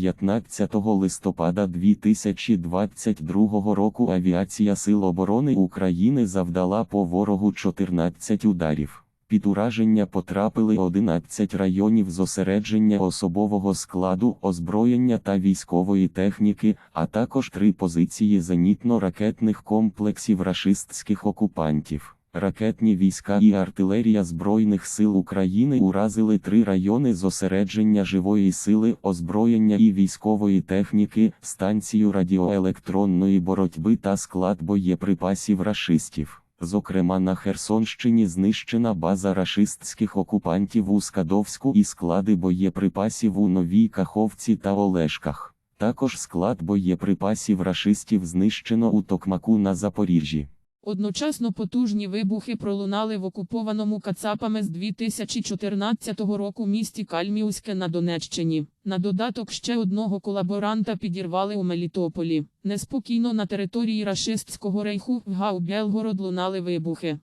15 листопада 2022 року авіація Сил оборони України завдала по ворогу 14 ударів. Під ураження потрапили 11 районів зосередження особового складу, озброєння та військової техніки, а також три позиції зенітно-ракетних комплексів рашистських окупантів. Ракетні війська і артилерія Збройних сил України уразили три райони зосередження живої сили, озброєння і військової техніки, станцію радіоелектронної боротьби та склад боєприпасів рашистів. Зокрема, на Херсонщині знищена база рашистських окупантів у Скадовську і склади боєприпасів у Новій Каховці та Олешках. Також склад боєприпасів рашистів знищено у Токмаку на Запоріжжі. Одночасно потужні вибухи пролунали в окупованому Кацапами з 2014 року місті Кальміуське на Донеччині. На додаток ще одного колаборанта підірвали у Мелітополі. Неспокійно на території рашистського рейху в Гау-Белгород лунали вибухи.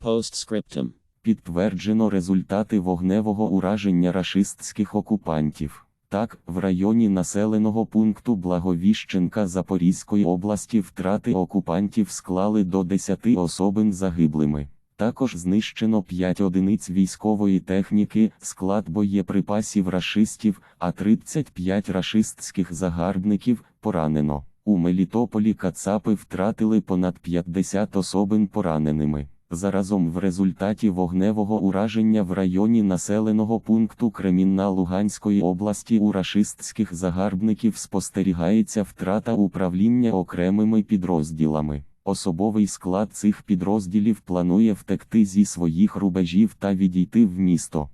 Postscriptum. Підтверджено результати вогневого ураження рашистських окупантів. Так, в районі населеного пункту Благовіщенка Запорізької області втрати окупантів склали до 10 особин загиблими. Також знищено 5 одиниць військової техніки, склад боєприпасів рашистів, а 35 рашистських загарбників поранено. У Мелітополі Кацапи втратили понад 50 особин пораненими. Заразом в результаті вогневого ураження в районі населеного пункту Кремінна Луганської області у рашистських загарбників спостерігається втрата управління окремими підрозділами. Особовий склад цих підрозділів планує втекти зі своїх рубежів та відійти в місто.